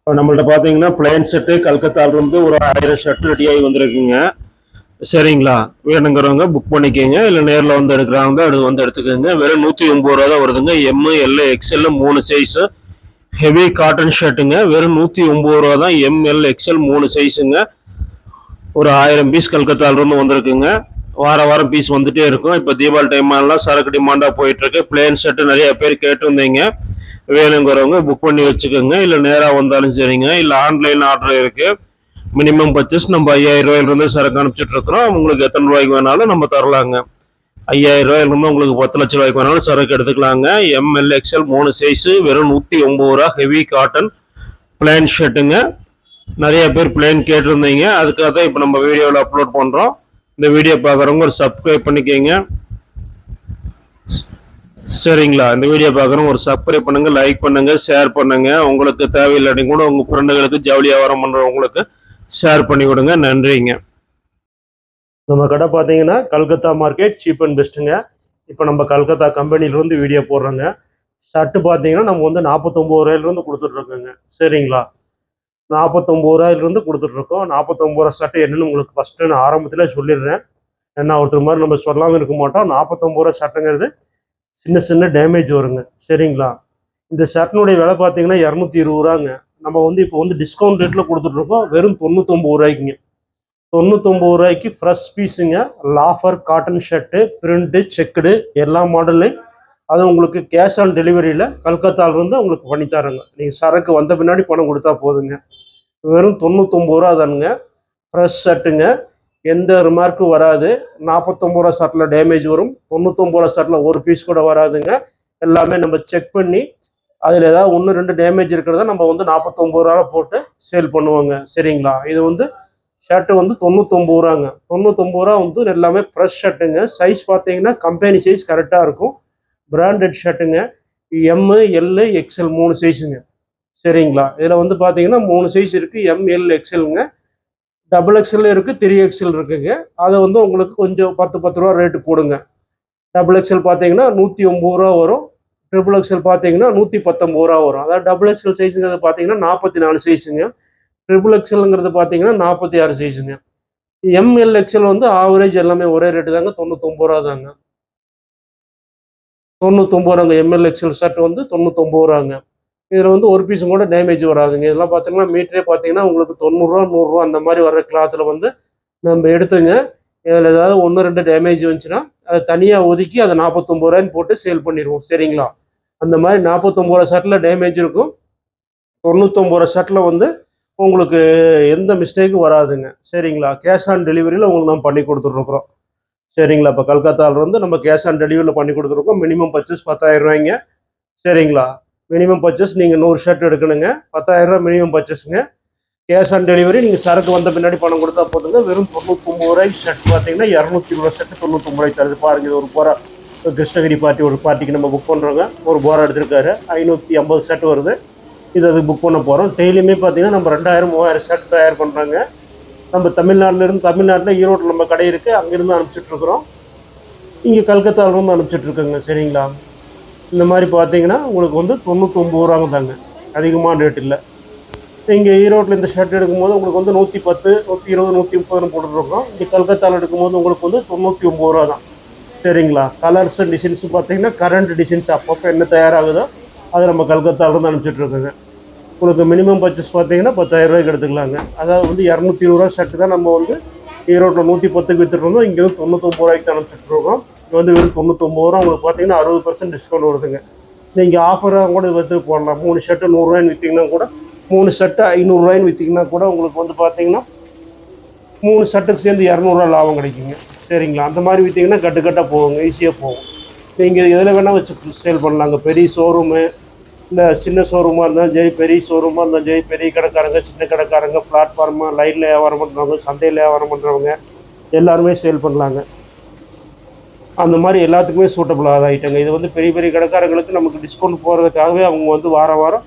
இப்போ நம்மள்ட்ட பார்த்தீங்கன்னா பிளைன் செட்டு கல்கத்தாலேருந்து ஒரு ஆயிரம் ஷர்ட் ரெடியாகி வந்திருக்குங்க. சரிங்களா? வேணுங்கிறவங்க புக் பண்ணிக்கோங்க. இல்லை நேரில் வந்து எடுக்கிறாங்க அது வந்து எடுத்துக்கோங்க. வெறும் நூற்றி ஒம்பது ரூபா தான் வருதுங்க. எம்மு எல் எக்ஸ்எல் மூணு சைஸு ஹெவி காட்டன் ஷர்ட்டுங்க வெறும் நூற்றி ஒம்பது ரூபா தான் எம்எல் எக்ஸ்எல் மூணு சைஸுங்க ஒரு ஆயிரம் பீஸ் கல்கத்தாலேருந்து வந்திருக்குங்க. வார வாரம் பீஸ் வந்துகிட்டே இருக்கும். இப்போ தீபாவளி டைம் எல்லாம் சரக்கு டிமாண்டாக போயிட்டுருக்கு பிளேன் ஷர்ட்டு நிறைய பேர் கேட்டிருந்தீங்க. வேணுங்கிறவங்க புக் பண்ணி வச்சுக்கோங்க. இல்லை நேராக வந்தாலும் சரிங்க. இல்லை ஆன்லைன் ஆர்டர் இருக்குது மினிமம் பர்ச்சேஸ் நம்ம ஐயாயிரம் ரூபாயிலிருந்து சரக்கு அனுப்பிச்சிட்ருக்குறோம் உங்களுக்கு எத்தனை ரூபாய்க்கு வேணாலும் நம்ம தரலாங்க. ஐயாயிரம் ரூபாயிலிருந்து உங்களுக்கு பத்து லட்ச ரூபாய்க்கு வேணாலும் சரக்கு எடுத்துக்கலாங்க. எம்எல் எக்ஸ்எல் மூணு சைஸு வெறும் நூற்றி ஒம்பது ரூபா ஹெவி காட்டன் பிளான் ஷர்ட்டுங்க நிறைய பேர் பிளேன் கேட்டிருந்தீங்க. அதுக்காக தான் இப்போ நம்ம வீடியோவில் அப்லோட் பண்ணுறோம் இந்த வீடியோ பார்க்குறவங்க ஒரு சப்ஸ்கிரைப் பண்ணிக்கோங்க. சரிங்களா? இந்த வீடியோ பார்க்குறோம் ஒரு சப்ஸ்கிரைப் பண்ணுங்க லைக் பண்ணுங்க ஷேர் பண்ணுங்க. உங்களுக்கு தேவையில்லாட்டி கூட உங்கள் ஃப்ரெண்டுகளுக்கு ஜவுளி வியாபாரம் பண்ணுறவங்களுக்கு ஷேர் பண்ணி விடுங்க. நன்றிங்க. நம்ம கடை பார்த்தீங்கன்னா கல்கத்தா மார்க்கெட் சீப் அண்ட் பெஸ்ட்டுங்க இப்போ நம்ம கல்கத்தா கம்பெனிலேருந்து வீடியோ போடுறோங்க. ஷர்ட்டு பார்த்தீங்கன்னா நம்ம வந்து நாற்பத்தொம்பது ரூபாயிலிருந்து கொடுத்துட்ருக்கோங்க. சரிங்களா? நாற்பத்தொம்பது ரூபாயிலிருந்து கொடுத்துட்ருக்கோம். நாற்பத்தொம்பது ரூபா ஷர்ட்டு என்னென்னு உங்களுக்கு ஃபஸ்ட்டு நான் ஆரம்பத்தில் சொல்லிடுறேன். ஏன்னா ஒருத்தர் மாதிரி நம்ம சொல்லாமல் இருக்க மாட்டோம். நாற்பத்தொம்பது ரூபா ஷர்ட்டுங்கிறது சின்ன சின்ன டேமேஜ் வருங்க. சரிங்களா? இந்த ஷர்ட்னுடைய விலை பார்த்தீங்கன்னா இரநூத்தி இருபது ரூபாங்க. நம்ம வந்து இப்போ வந்து டிஸ்கவுண்ட் ரேட்டில் கொடுத்துட்ருக்கோம் வெறும் தொண்ணூத்தொம்பது ரூபாய்க்குங்க. தொண்ணூத்தொம்பது ரூபாய்க்கு fresh பீஸுங்க loafer cotton shirt print checked எல்லா மாடல்லையும் அது உங்களுக்கு கேஷ் ஆன் டெலிவரியில் கல்கத்தாவிலேருந்து உங்களுக்கு பண்ணி நீங்கள் சரக்கு வந்த பின்னாடி பணம் கொடுத்தா போதுங்க. வெறும் தொண்ணூத்தொம்பது ரூபா தானுங்க. ஃப்ரெஷ் ஷர்ட்டுங்க எந்த ரிமார்க்கும் வராது. நாற்பத்தொம்பது ரூபா ஷர்ட்டில் டேமேஜ் வரும். தொண்ணூத்தொம்பது ரூபா ஷர்ட்டில் ஒரு பீஸ் கூட வராதுங்க. எல்லாமே நம்ம செக் பண்ணி அதில் ஏதாவது ஒன்று ரெண்டு டேமேஜ் இருக்கிறத நம்ம வந்து நாற்பத்தொம்பது ரூபா போட்டு சேல் பண்ணுவோங்க. சரிங்களா? இது வந்து ஷர்ட்டு வந்து தொண்ணூத்தொம்பது ரூபாங்க. தொண்ணூத்தொம்பது ரூபா வந்து எல்லாமே ஃப்ரெஷ் ஷர்ட்டுங்க சைஸ் பார்த்தீங்கன்னா கம்பெனி சைஸ் கரெக்டாக இருக்கும். பிராண்டட் ஷர்ட்டுங்க எம்மு எல்லு எக்ஸ்எல் மூணு சைஸுங்க சரிங்களா? இதில் வந்து பார்த்தீங்கன்னா மூணு சைஸ் இருக்குது எம் எல் எக்ஸ்எல்ங்க டபுள் எக்ஸ்எல் இருக்குது த்ரீ எக்ஸ்எல் இருக்குங்க. அதை வந்து உங்களுக்கு கொஞ்சம் பத்து பத்து ரூபா ரேட்டு கொடுங்க. டபுள் எக்ஸ்எல் பார்த்தீங்கன்னா நூற்றி ஒம்பது ரூபா வரும். ட்ரிபிள் எக்ஸ்எல் பார்த்தீங்கன்னா நூற்றி பத்தொம்பது ரூபா வரும். அதாவது டபுள் எக்ஸ்எல் சைஸுங்கிறது பார்த்தீங்கன்னா நாற்பத்தி நாலு சைஸுங்க ட்ரிபிள் எக்ஸ்எல்ங்கிறது பார்த்தீங்கன்னா நாற்பத்தி ஆறு சைஸுங்க எம்எல் எக்ஸ்எல் வந்து ஆவரேஜ் எல்லாமே ஒரே ரேட்டு தாங்க தொண்ணூத்தொம்பது ரூபா தாங்க. தொண்ணூத்தொம்பது ரூபாங்க எம்எல் எக்ஸ்எல் ஷர்ட் வந்து தொண்ணூத்தொம்பது ரூபாங்க. இதில் வந்து ஒரு பீஸும் கூட டேமேஜ் வராதுங்க. இதெல்லாம் பார்த்தீங்கன்னா மீட்டரே பார்த்தீங்கன்னா உங்களுக்கு தொண்ணூறுரூவா நூறுரூவா அந்த மாதிரி வர்ற கிளாத்தில் வந்து நம்ம எடுத்துங்க. இதில் ஏதாவது ஒன்று ரெண்டு டேமேஜ் வந்துச்சுன்னா அதை தனியாக ஒதுக்கி அதை நாற்பத்தொம்பது ரூபாய்ன்னு போட்டு சேல் பண்ணிடுவோம். சரிங்களா? அந்த மாதிரி நாற்பத்தொம்பது ரூபா ஷர்ட்டில் டேமேஜ் இருக்கும். தொண்ணூத்தொம்பது ரூபா ஷர்ட்டில் வந்து உங்களுக்கு எந்த மிஸ்டேக்கும் வராதுங்க. சரிங்களா? கேஷ் ஆன் டெலிவரியில் உங்களுக்கு நம்ம பண்ணி கொடுத்துட்ருக்குறோம். சரிங்களா? இப்போ கல்கத்தாவில் வந்து நம்ம கேஷ் ஆன் டெலிவரியில் பண்ணி கொடுத்துருக்கோம் மினிமம் பர்ச்சேஸ் பத்தாயிரம் ரூபாய்ங்க. சரிங்களா? மினிமம் பர்ச்சேஸ் நீங்கள் நூறு ஷர்ட் எடுக்கணுங்க. பத்தாயிரம் ரூபா மினிமம் பர்ச்சேஸுங்க கேஷ் ஆன் டெலிவரி நீங்கள் சரக்கு வந்த பின்னாடி பணம் கொடுத்தா போதுங்க. வெறும் தொண்ணூத்தொம்பது ரூபாய்க்கு ஷர்ட் பார்த்தீங்கன்னா இரநூத்தி இருபது ஷர்ட் தொண்ணூத்தொம்பது ரூபாய் தருது. பாருங்க இது ஒரு போரா கிருஷ்ணகிரி பார்ட்டி ஒரு பார்ட்டிக்கு நம்ம புக் பண்ணுறோங்க ஒரு போரா எடுத்திருக்காரு. ஐநூற்றி ஐம்பது ஷர்ட் வருது. இது அது புக் பண்ண போகிறோம் டெய்லியுமே பார்த்தீங்கன்னா நம்ம ரெண்டாயிரம் மூவாயிரம் ஷர்ட் தயார் பண்ணுறாங்க நம்ம தமிழ்நாட்டிலேருந்து தமிழ்நாட்டில் ஈரோட்டில் நம்ம கடை இருக்குது அங்கேருந்து அனுப்பிச்சிட்ருக்குறோம் இங்கே கல்கத்தாவிலேருந்து அனுப்பிச்சிட்ருக்கோங்க சரிங்களா? இந்த மாதிரி பார்த்தீங்கன்னா உங்களுக்கு வந்து தொண்ணூற்றொம்பது ரூபாங்க தாங்க. அதிகமான ரேட் இல்லை. இங்கே ஈரோட்டில் இந்த ஷர்ட் எடுக்கும்போது உங்களுக்கு வந்து நூற்றி பத்து நூற்றி இருபது நூற்றி முப்பதுன்னு போட்டுருக்கோம் இங்கே கல்கத்தாவில் எடுக்கும்போது உங்களுக்கு வந்து தொண்ணூற்றி ஒம்பது ரூபா தான். சரிங்களா? கலர்ஸ் டிசைன்ஸ் பார்த்தீங்கன்னா கரண்ட் டிசைன்ஸ் அப்பப்போ என்ன தயாராகுதோ அதை நம்ம கல்கத்தாவிலேருந்து அனுப்பிச்சிட்ருக்கோங்க. உங்களுக்கு மினிமம் பர்ச்சேஸ் பார்த்தீங்கன்னா பத்தாயிரரூவாய்க்கு எடுத்துக்கலாங்க. அதாவது வந்து இரநூத்தி இருபது ரூபா ஷர்ட்டு தான் நம்ம வந்து ஈரோட்டில் நூற்றி பத்துக்கு விற்றுருந்தோம் இங்கே வந்து தொண்ணூத்தொம்பது ரூபாய்க்கு அனுப்பிச்சிட்ருக்கோம் இது வந்து வெறும் தொண்ணூத்தொம்பது ரூபா. உங்களுக்கு பார்த்தீங்கன்னா அறுபது பர்சன்ட் டிஸ்கவுண்ட் வருதுங்க. நீங்கள் ஆஃபராக கூட விற்று போடலாம். மூணு ஷர்ட்டு நூறுரூவாயின்னு விற்றீங்கன்னா கூட மூணு ஷர்ட்டு ஐநூறுரூவாயின்னு விற்றீங்கன்னா கூட உங்களுக்கு வந்து பார்த்தீங்கன்னா மூணு ஷர்ட்டுக்கு சேர்ந்து இரநூறுவா லாபம் கிடைக்குங்க. சரிங்களா? அந்த மாதிரி விற்றீங்கன்னா கட்டு கட்டாக போகுங்க ஈஸியாக போகும். நீங்கள் எதில் வேணால் வச்சு சேல் பண்ணலாங்க. பெரிய ஷோரூமு இந்த சின்ன ஷோரூமாக இருந்தாலும் சரி பெரிய ஷோரூமாக இருந்தாலும் சரி பெரிய கடைக்காரங்க சின்ன கடைக்காரங்க பிளாட்ஃபார்மாக லைனில் வியாபாரம் பண்ணுறவங்க சந்தையில் வியாபாரம் பண்ணுறவங்க எல்லாருமே சேல் பண்ணலாங்க. அந்த மாதிரி எல்லாத்துக்குமே சூட்டபுளாக ஆகிட்டாங்க இது வந்து பெரிய பெரிய கடைக்காரங்களுக்கு நமக்கு டிஸ்கவுண்ட் போகிறதுக்காகவே அவங்க வந்து வாரம் வாரம்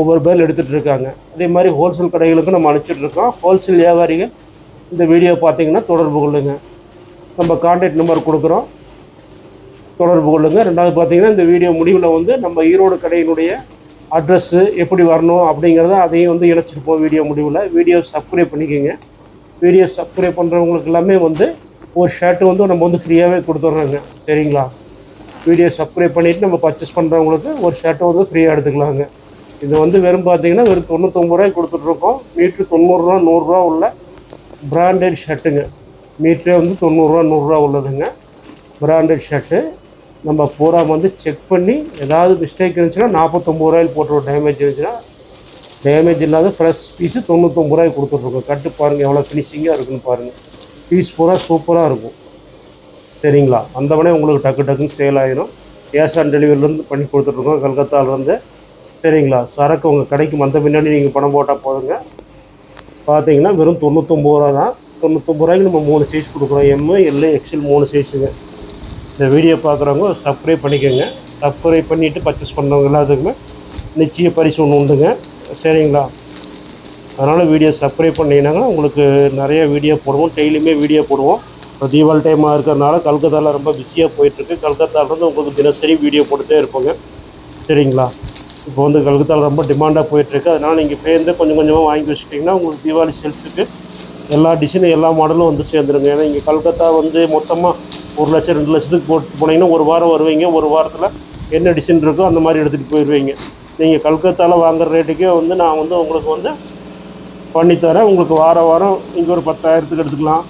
ஒவ்வொரு பேர் எடுத்துகிட்டு இருக்காங்க. அதே மாதிரி ஹோல்சேல் கடைகளுக்கும் நம்ம அனுப்பிச்சிட்ருக்கோம் ஹோல்சேல் வியாபாரிகள் இந்த வீடியோ பார்த்தீங்கன்னா தொடர்பு கொள்ளுங்க. நம்ம கான்டாக்ட் நம்பர் கொடுக்குறோம். தொடர்பு கொள்ளுங்க. ரெண்டாவது பார்த்தீங்கன்னா இந்த வீடியோ முடிவில் வந்து நம்ம ஈரோடு கடையினுடைய அட்ரஸ்ஸு எப்படி வரணும் அப்படிங்கிறத அதையும் வந்து இணைச்சிருப்போம் வீடியோ முடிவில். வீடியோ சப்ஸ்கிரைப் பண்ணிக்கோங்க. வீடியோ சப்ஸ்கிரைப் பண்ணுறவங்களுக்கு எல்லாமே வந்து ஒரு ஷர்ட்டு வந்து நம்ம வந்து ஃப்ரீயாகவே கொடுத்துட்றோங்க. சரிங்களா? வீடியோ சப்ஸ்கிரைப் பண்ணிவிட்டு நம்ம பர்ச்சேஸ் பண்ணுறவங்களுக்கு ஒரு ஷர்ட்டை வந்து ஃப்ரீயாக எடுத்துக்கலாங்க. இது வந்து வெறும் பார்த்தீங்கன்னா வெறும் தொண்ணூத்தொம்பது ரூபாய் கொடுத்துட்ருக்கோம். மீட்ரு தொண்ணூறுரூவா நூறுரூவா உள்ள பிராண்டட் ஷர்ட்டுங்க மீட்ரே வந்து தொண்ணூறுரூவா நூறுரூவா உள்ளதுங்க. பிராண்டட் ஷர்ட்டு நம்ம பூரா வந்து செக் பண்ணி ஏதாவது மிஸ்டேக் இருந்துச்சுன்னா நாற்பத்தொம்பது ரூபாயில் போட்டுருவோம் டேமேஜ் இருந்துச்சுன்னா டேமேஜ் இல்லாத ஃப்ரெஷ் பீஸு தொண்ணூத்தொம்பது ரூபாய்க்கு கொடுத்துட்ருக்கோம். கட்டு பாருங்கள் எவ்வளோ ஃபினிஷிங்காக இருக்குன்னு பாருங்கள் பீஸ் பூரா சூப்பராக இருக்கும். சரிங்களா? வந்தவொடனே உங்களுக்கு டக்கு டக்குன்னு சேல் ஆகிடும் கேஷ் ஆன் டெலிவரிலேருந்து பண்ணி கொடுத்துட்ருக்கோம் கல்கத்தாவிலேருந்து சரிங்களா? சரக்கு உங்கள் கடைக்கு வந்த பின்னாடி நீங்கள் பணம் போட்டால் போதுங்க. பார்த்தீங்கன்னா வெறும் தொண்ணூத்தொம்பது ரூபா தான். தொண்ணூத்தொம்பது ரூபாய்க்கு நம்ம மூணு சைஸ் கொடுக்குறோம். எம்மு எல்லு எக்ஸல் மூணு சைஸுங்க இந்த வீடியோ பார்க்குறவங்க சப்ஸ்கிரைப் பண்ணிக்கோங்க. சப்ஸ்கிரைப் பண்ணிவிட்டு பர்ச்சேஸ் பண்ணவங்க எல்லாத்துக்குமே நிச்சய பரிசு ஒன்று உண்டுங்க. சரிங்களா? அதனால் வீடியோ சப்ஸ்கிரைப் பண்ணிங்கன்னாங்க உங்களுக்கு நிறைய வீடியோ போடுவோம். டெய்லியுமே வீடியோ போடுவோம். இப்போ தீபாவளி டைமாக இருக்கிறதுனால கல்கத்தாவில் ரொம்ப பிஸியாக போயிட்டுருக்கு. கல்கத்தாவிலேருந்து உங்களுக்கு தினசரி வீடியோ போட்டுகிட்டே இருப்போங்க. சரிங்களா? இப்போ வந்து கல்கத்தாவில் ரொம்ப டிமாண்டாக போயிட்டுருக்கு. அதனால் நீங்கள் பேருந்து கொஞ்சம் கொஞ்சமாக வாங்கி வச்சுட்டிங்கன்னா உங்களுக்கு தீபாவளி சேல்ஸுக்கு எல்லா டிசைனும் எல்லா மாடலும் வந்து சேர்ந்துருங்க. ஏன்னா இங்கே கல்கத்தா வந்து மொத்தமாக ஒரு லட்சம் ரெண்டு லட்சத்துக்கு போட்டு போனீங்கன்னா ஒரு வாரம் வருவீங்க. ஒரு வாரத்தில் என்ன டிசைன் இருக்கோ அந்த மாதிரி எடுத்துகிட்டு போயிடுவீங்க நீங்கள் கல்கத்தாவில் வாங்குற ரேட்டுக்கே வந்து நான் வந்து உங்களுக்கு வந்து பண்ணித்தரேன். உங்களுக்கு வார வாரம் இங்கே ஒரு பத்தாயிரத்துக்கு எடுத்துக்கலாம்.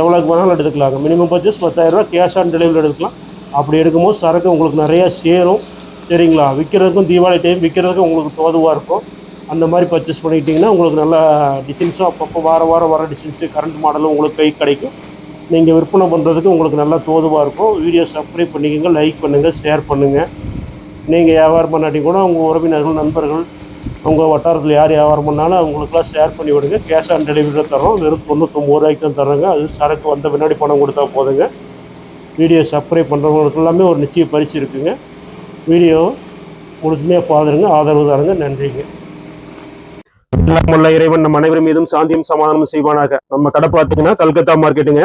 எவ்வளோக்கு வேணாலும் எடுத்துக்கலாங்க. மினிமம் பர்ச்சேஸ் பத்தாயிரரூவா கேஷ் ஆன் டெலிவரி எடுத்துக்கலாம். அப்படி எடுக்கும்போது சரக்கு உங்களுக்கு நிறையா சேரும். சரிங்களா? விற்கிறதுக்கும் தீபாவளி டைம் விற்கிறதுக்கும் உங்களுக்கு தோதுவாக இருக்கும். அந்த மாதிரி பர்ச்சேஸ் பண்ணிக்கிட்டிங்கன்னா உங்களுக்கு நல்ல டிசைன்ஸும் அப்பப்போ வார வாரம் வர டிசைன்ஸு கரண்ட் மாடலும் உங்களுக்கு கை கிடைக்கும். நீங்கள் விற்பனை பண்ணுறதுக்கு உங்களுக்கு நல்லா தோதுவாக இருக்கும். வீடியோ சப்ஸ்கிரைப் பண்ணிக்கோங்க லைக் பண்ணுங்கள் ஷேர் பண்ணுங்கள் நீங்கள் வியாபாரம் பண்ணாட்டி கூட உங்கள் உறவினர்கள் நண்பர்கள் உங்கள் வட்டாரத்தில் யார் வியாபாரம் பண்ணாலும் அவங்களுக்குலாம் ஷேர் பண்ணி விடுங்க. கேஷ் ஆன் டெலிவரியில் தரோம் வெறும் தொண்ணூற்றொம்பது ரூபாய்க்கு தான் தரோங்க அது சரக்கு வந்த பின்னாடி பணம் கொடுத்தா போதுங்க. வீடியோ சப்ஸ்கிரைப் பண்ணுறவங்களுக்கு எல்லாமே ஒரு நிச்சய பரிசு இருக்குங்க. வீடியோ முழுமையாக பாருங்க ஆதரவு தாருங்க. நன்றிங்க. இறைவன் நம்ம அனைவரும் மீதும் சாந்தியும் சமாதானம் செய்வானாக. நம்ம கடை பார்த்தீங்கன்னா கல்கத்தா மார்க்கெட்டுங்க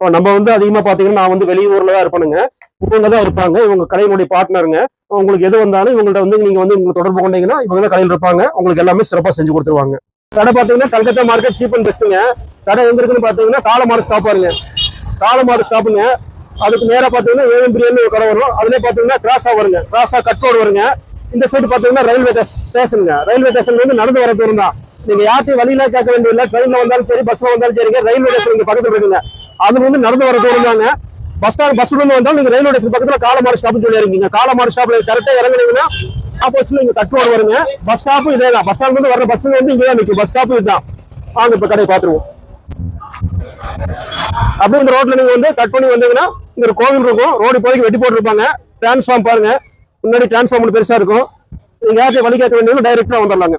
இப்போ நம்ம வந்து அதிகமாக பார்த்தீங்கன்னா நான் வந்து வெளியூரில் தான் இருப்பேனுங்க. இவங்க தான் இருப்பாங்க. இவங்க கடையினுடைய பார்ட்னருங்க உங்களுக்கு எது வந்தாலும் இவங்கள்ட்ட வந்து நீங்கள் வந்து உங்களுக்கு தொடர்பு கொண்டீங்கன்னா இவங்க தான் கடையில் இருப்பாங்க. உங்களுக்கு எல்லாமே சிறப்பாக செஞ்சு கொடுத்துருவாங்க. கடை பார்த்தீங்கன்னா கல்கத்தா மார்க்கெட் சீப் அண்ட் பெஸ்ட்டுங்க கடை எங்க இருக்குன்னு பார்த்தீங்கன்னா காலமாடு ஸ்டாப் பாருங்க. காலமாடு ஸ்டாப்புங்க அதுக்கு நேராக பார்த்தீங்கன்னா ஏஎம் பிரியாணி ஒரு கடை வரும். அதுலேயே பார்த்தீங்கன்னா கிராஸாக வருங்க. கிராஸாக கட் ரோடு வருங்க. இந்த சைடு பார்த்தீங்கன்னா ரயில்வே ஸ்டேஷனுங்க ரயில்வே ஸ்டேஷன் வந்து நடந்து வர தூரம் தான். நீங்கள் யார்ட்டையும் வழியில கேட்க வேண்டியதில்லை. ட்ரெயினில் வந்தாலும் சரி பஸ்ஸில் வந்தாலும் சரிங்க. ரயில்வே ஸ்டேஷன் இங்கே பக்கத்துல இருக்குங்க. அது வந்து நடந்து வர தூரம் பஸ் ஸ்டாண்ட் பஸ் இருந்து வந்தாலும் நீங்க ரயில்வே ஸ்டேஷன் பக்கத்துல காலமாறு ஸ்டாப்னு சொல்லி இருக்கீங்க காலமாடு ஸ்டாப்ல கரெக்டா இறங்குனீங்கன்னா ஆப்போசிட்ல இங்க கட் ரோடு வருங்க பஸ் ஸ்டாப்பும் இதே தான் பஸ் ஸ்டாண்ட் வந்து வர பஸ் வந்து இங்கே தான் நிற்கும் பஸ் ஸ்டாப்பும் இதுதான். வாங்க இப்ப கடையை பார்த்துருவோம். அப்படியே இந்த ரோட்ல நீங்க வந்து கட் பண்ணி வந்தீங்கன்னா இங்க ஒரு கோவில் இருக்கும். ரோடு இப்போதைக்கு வெட்டி போட்டுருப்பாங்க. டிரான்ஸ்ஃபார்ம் பாருங்க. முன்னாடி டிரான்ஸ்ஃபார்ம் பெருசா இருக்கும். நீங்க யாருக்கு வழி கேட்க வேண்டியது டைரக்டா வந்துடலாங்க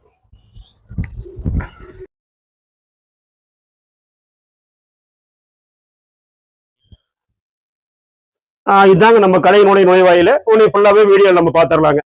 இதாங்க நம்ம கடையினுடைய நுழைவாயில. உன்னை ஃபுல்லாவே வீடியோ நம்ம பாத்துரலாங்க.